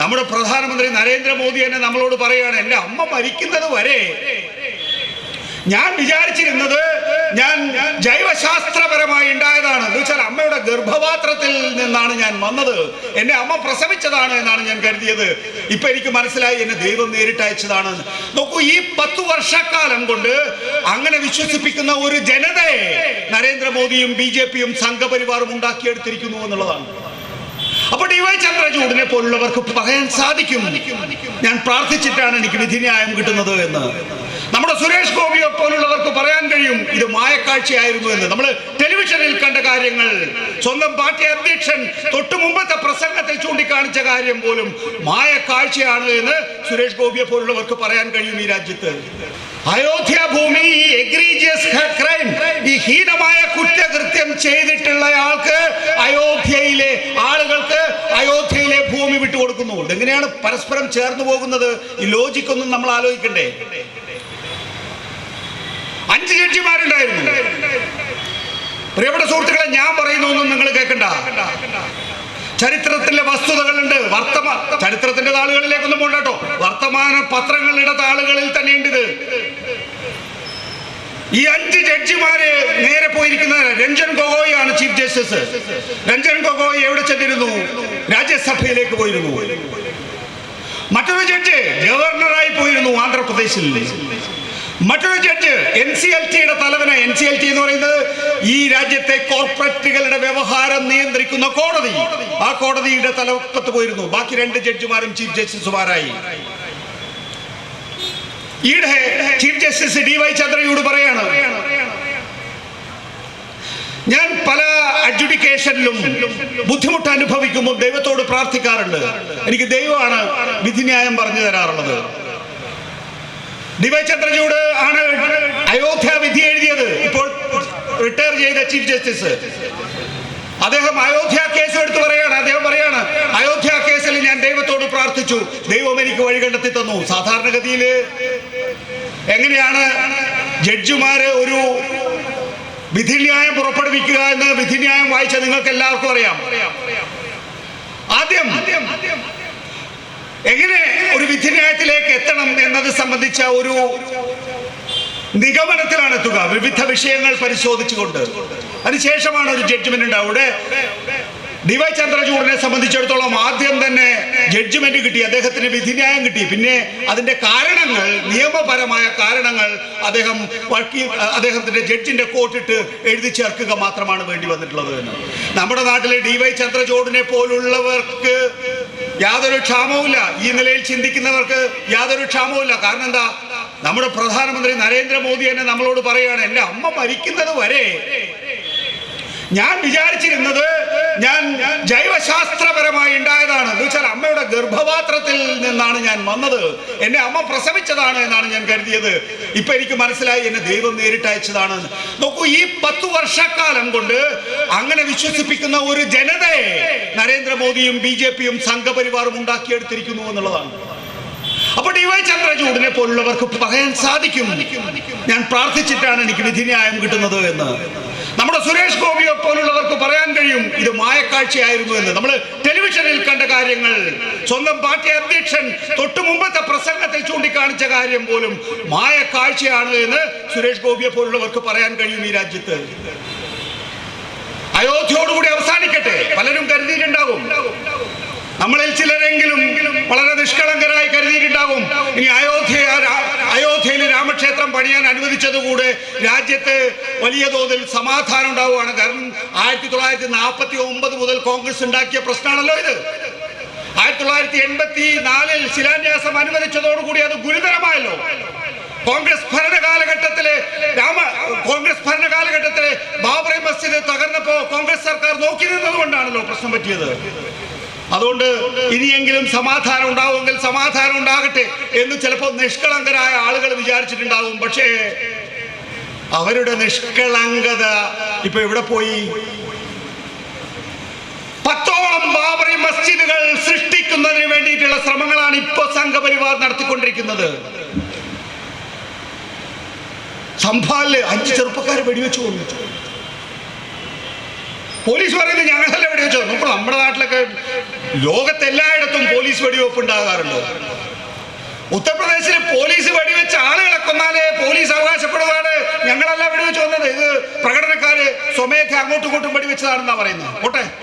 നമ്മുടെ പ്രധാനമന്ത്രി നരേന്ദ്രമോദി തന്നെ നമ്മളോട് പറയുകയാണ് എന്റെ അമ്മ മരിക്കുന്നത് വരെ ഞാൻ വിചാരിച്ചിരുന്നത് ഞാൻ ജൈവശാസ്ത്രപരമായി ഉണ്ടായതാണ്. എന്ന് വെച്ചാൽ അമ്മയുടെ ഗർഭപാത്രത്തിൽ നിന്നാണ് ഞാൻ വന്നത്. എന്നെ അമ്മ പ്രസവിച്ചതാണ് എന്നാണ് ഞാൻ കരുതിയത്. ഇപ്പൊ എനിക്ക് മനസ്സിലായി എന്നെ ദൈവം നേരിട്ട് അയച്ചതാണ്. നോക്കൂ ഈ പത്തു വർഷക്കാലം കൊണ്ട് അങ്ങനെ വിശ്വസിപ്പിക്കുന്ന ഒരു ജനതയെ നരേന്ദ്രമോദിയും ബി ജെ പിയും സംഘപരിവാറും ഉണ്ടാക്കിയെടുത്തിരിക്കുന്നു എന്നുള്ളതാണ്. അപ്പൊ ഡി വൈ ചന്ദ്രചൂഡിനെ പോലുള്ളവർക്ക് പറയാൻ സാധിക്കും. ഞാൻ പ്രാർത്ഥിച്ചിട്ടാണ് എനിക്ക് വിധിന്യായം കിട്ടുന്നത് എന്ന്. നമ്മുടെ സുരേഷ് ഗോപിയെ പോലുള്ളവർക്ക് പറയാൻ കഴിയും ഇത് മായക്കാഴ്ചയായിരുന്നു എന്ന്. നമ്മൾ ടെലിവിഷനിൽ കണ്ട കാര്യങ്ങൾ സ്വന്തം പാർട്ടി അധ്യക്ഷൻ തൊട്ടു മുമ്പത്തെ പ്രസംഗത്തിൽ ചൂണ്ടിക്കാണിച്ച കാര്യം പോലും മായക്കാഴ്ചയാണ് എന്ന് സുരേഷ് ഗോപിയെ പോലുള്ളവർക്ക് പറയാൻ കഴിയും ഈ രാജ്യത്ത്. അയോധ്യ ഭൂമി എഗ്രീജിയസ് ക്രൈം ഈ ഹീനമായ ഇതെങ്ങനെയാണ് പരസ്പരം ചേർന്നു പോകുന്നത്? ഈ ലോജിക്കൊന്നും നമ്മൾ ആലോചിക്കണ്ടേ? അഞ്ച് ജഡ്ജിമാരുണ്ടായിരുന്നു പ്രിയപ്പെട്ട സുഹൃത്തുക്കളെ ഞാൻ പറയുന്നൊന്നും നിങ്ങൾ കേൾക്കണ്ട ചരിത്രത്തിലെ വസ്തുതകളുണ്ട്. വർത്തമാന ചരിത്രത്തിന്റെ താളുകളിലേക്കൊന്നും പോകണ്ടോ വർത്തമാന പത്രങ്ങളുടെ താളുകളിൽ തന്നെയുണ്ട് ഇത്. ഈ അഞ്ച് ജഡ്ജിമാര് നേരെ പോയിരിക്കുന്ന രഞ്ജൻ ഗൊഗോയ് ആണ് ചീഫ് ജസ്റ്റിസ്. രഞ്ജൻ ഗൊഗോയ് എവിടെ ചെന്നിരുന്നു? രാജ്യസഭയിലേക്ക് പോയിരുന്നു. മറ്റൊരു ജഡ്ജ് ഗവർണറായി പോയിരുന്നു ആന്ധ്രാപ്രദേശിൽ. മറ്റൊരു ജഡ്ജ് എൻ സി എൽ ടിയുടെ തലവന. എൻ സി എൽ ടി എന്ന് പറയുന്നത് ഈ രാജ്യത്തെ കോർപ്പറേറ്റുകളുടെ വ്യവഹാരം നിയന്ത്രിക്കുന്ന കോടതി. ആ കോടതിയുടെ തലപ്പത്ത് പോയിരുന്നു. ബാക്കി രണ്ട് ജഡ്ജിമാരും ചീഫ് ജസ്റ്റിസുമാരായി. ഈയിടെ ചീഫ് ജസ്റ്റിസ് ഡി വൈ ചന്ദ്രയോട് പറയാണ് ഞാൻ പല അഡ്ജുഡിക്കേഷനിലും ബുദ്ധിമുട്ട് അനുഭവിക്കുമ്പോൾ ദൈവത്തോട് പ്രാർത്ഥിക്കാറുണ്ട്. എനിക്ക് ദൈവമാണ് വിധിന്യായം പറഞ്ഞു തരാറുള്ളത്. ഡിവൈ ചന്ദ്രചൂട് ആണ് അയോധ്യ വിധി എഴുതിയത്. ഇപ്പോൾ റിട്ടയർ ചെയ്ത ചീഫ് ജസ്റ്റിസ്. അദ്ദേഹം അയോധ്യ കേസ് എടുത്ത് പറയാണ്. അദ്ദേഹം പറയാണ് അയോധ്യ കേസിൽ ഞാൻ ദൈവത്തോട് പ്രാർത്ഥിച്ചു. ദൈവം എനിക്ക് വഴി കണ്ടെത്തി തന്നു. സാധാരണഗതിയിൽ എങ്ങനെയാണ് ജഡ്ജിമാര് ഒരു വിധിന്യായം പുറപ്പെടുവിക്കുക എന്ന് വിധിന്യായം വായിച്ച നിങ്ങൾക്ക് എല്ലാവർക്കും അറിയാം. ആദ്യം എങ്ങനെ ഒരു വിധിന്യായത്തിലേക്ക് എത്തണം എന്നത് സംബന്ധിച്ച ഒരു നിഗമനത്തിലാണ് എത്തുക. വിവിധ വിഷയങ്ങൾ പരിശോധിച്ചുകൊണ്ട്. അതിനുശേഷമാണ് ഒരു ജഡ്ജ്മെന്റ് ഉണ്ടാവുക ഡിവൈ ചന്ദ്രചൂഡിനെ സംബന്ധിച്ചിടത്തോളം ആദ്യം തന്നെ ജഡ്ജ്മെന്റ് കിട്ടി അദ്ദേഹത്തിന് വിധിന്യായം കിട്ടി. പിന്നെ അതിന്റെ കാരണങ്ങൾ നിയമപരമായ കാരണങ്ങൾ അദ്ദേഹം വക്കീൽ അദ്ദേഹത്തിന്റെ ജഡ്ജിന്റെ കോട്ടിട്ട് എഴുതി ചേർക്കുക മാത്രമാണ് വേണ്ടി വന്നിട്ടുള്ളത് എന്ന്. നമ്മുടെ നാട്ടിലെ ഡിവൈ ചന്ദ്രചൂഡിനെ പോലുള്ളവർക്ക് യാതൊരു ക്ഷാമവുമില്ല. ഈ നിലയിൽ ചിന്തിക്കുന്നവർക്ക് യാതൊരു ക്ഷാമവുമില്ല. കാരണം എന്താ? നമ്മുടെ പ്രധാനമന്ത്രി നരേന്ദ്രമോദി തന്നെ നമ്മളോട് പറയുകയാണ് എന്റെ അമ്മ മരിക്കുന്നത് വരെ ഞാൻ വിചാരിച്ചിരുന്നത് ഞാൻ ജൈവശാസ്ത്രപരമായി ഉണ്ടായതാണ്. എന്ന് വെച്ചാൽ അമ്മയുടെ ഗർഭപാത്രത്തിൽ നിന്നാണ് ഞാൻ വന്നത്. എന്നെ അമ്മ പ്രസവിച്ചതാണ് എന്നാണ് ഞാൻ കരുതിയത്. ഇപ്പൊ എനിക്ക് മനസ്സിലായി എന്നെ ദൈവം നേരിട്ട് അയച്ചതാണ്. നോക്കൂ ഈ പത്തു വർഷക്കാലം കൊണ്ട് അങ്ങനെ വിശ്വസിപ്പിക്കുന്ന ഒരു ജനതയെ നരേന്ദ്രമോദിയും ബി ജെ പിയും സംഘപരിവാറും ഉണ്ടാക്കിയെടുത്തിരിക്കുന്നു എന്നുള്ളതാണ്. അപ്പൊ ഡി വൈ ചന്ദ്രചൂഡിനെ പോലുള്ളവർക്ക് പറയാൻ സാധിക്കും. ഞാൻ പ്രാർത്ഥിച്ചിട്ടാണ് എനിക്ക് വിധിന്യായം കിട്ടുന്നത് എന്ന്. നമ്മുടെ സുരേഷ് ഗോപിയെ പോലുള്ളവർക്ക് പറയാൻ കഴിയും ഇത് മായക്കാഴ്ചയായിരുന്നു എന്ന്. നമ്മൾ ടെലിവിഷനിൽ കണ്ട കാര്യങ്ങൾ. സ്വന്തം പാർട്ടി അധ്യക്ഷൻ തൊട്ടു മുമ്പത്തെ പ്രസംഗത്തിൽ ചൂണ്ടിക്കാണിച്ച കാര്യം പോലും മായക്കാഴ്ചയാണ് എന്ന് സുരേഷ് ഗോപിയെ പോലുള്ളവർക്ക് പറയാൻ കഴിയും ഈ രാജ്യത്ത്. അയോധ്യയോടുകൂടി അവസാനിക്കട്ടെ. പലരും കരുതിയിട്ടുണ്ടാകും. നമ്മളിൽ ചിലരെങ്കിലും വളരെ നിഷ്കളങ്കരായി കരുതിയിട്ടുണ്ടാകും. ഇനി അയോധ്യ പണിയാൻ അനുവദിച്ചതുകൂടെ രാജ്യത്ത് വലിയ തോതിൽ സമാധാനം ഉണ്ടാവുകയാണ്. കാരണം ആയിരത്തി തൊള്ളായിരത്തി നാൽപ്പത്തി ഒമ്പത് മുതൽ കോൺഗ്രസ് ഉണ്ടാക്കിയ പ്രശ്നമാണല്ലോ ഇത്. ആയിരത്തി തൊള്ളായിരത്തി എൺപത്തി നാലിൽ ശിലാന്യാസം അനുവദിച്ചതോടുകൂടി അത് ഗുരുതരമായല്ലോ. കോൺഗ്രസ് ഭരണ കാലഘട്ടത്തിലെ രാമ കോൺഗ്രസ് ഭരണ കാലഘട്ടത്തിലെ ബാബറി മസ്ജിദ് തകർന്നപ്പോ കോൺഗ്രസ് സർക്കാർ നോക്കി നിന്നത് കൊണ്ടാണല്ലോ പ്രശ്നം പറ്റിയത്. അതുകൊണ്ട് ഇനിയെങ്കിലും സമാധാനം ഉണ്ടാവുമെങ്കിൽ സമാധാനം ഉണ്ടാകട്ടെ എന്ന് ചിലപ്പോൾ നിഷ്കളങ്കരായ ആളുകൾ വിചാരിച്ചിട്ടുണ്ടാവും. പക്ഷേ അവരുടെ നിഷ്കളങ്കത ഇപ്പൊ എവിടെ പോയി? പത്തോളം ബാബറി മസ്ജിദുകൾ സൃഷ്ടിക്കുന്നതിന് വേണ്ടിയിട്ടുള്ള ശ്രമങ്ങളാണ് ഇപ്പോ സംഘപരിവാർ നടത്തിക്കൊണ്ടിരിക്കുന്നത്. സംഭാലിൽ അഞ്ച് ചെറുപ്പക്കാരെ വെടിവെച്ചു കൊന്നു. പോലീസ് പറയുന്നത് ഞങ്ങളല്ല വെടിവെച്ചു ഇപ്പോൾ നമ്മുടെ നാട്ടിലൊക്കെ ലോകത്തെല്ലായിടത്തും പോലീസ് വെടിവെപ്പ് ഉണ്ടാകാറുണ്ട്. ഉത്തർപ്രദേശിൽ പോലീസ് വെടിവെച്ച ആളുകളെ കൊന്നാലേ പോലീസ് അവകാശപ്പെടുന്നതാണ് ഞങ്ങളല്ല വെടിവെച്ചു വന്നത് ഇത് പ്രകടനക്കാര് സ്വമേധ അങ്ങോട്ടും ഇങ്ങോട്ടും വെടിവെച്ചതാണെന്നാ പറയുന്നത്. ഓട്ടെ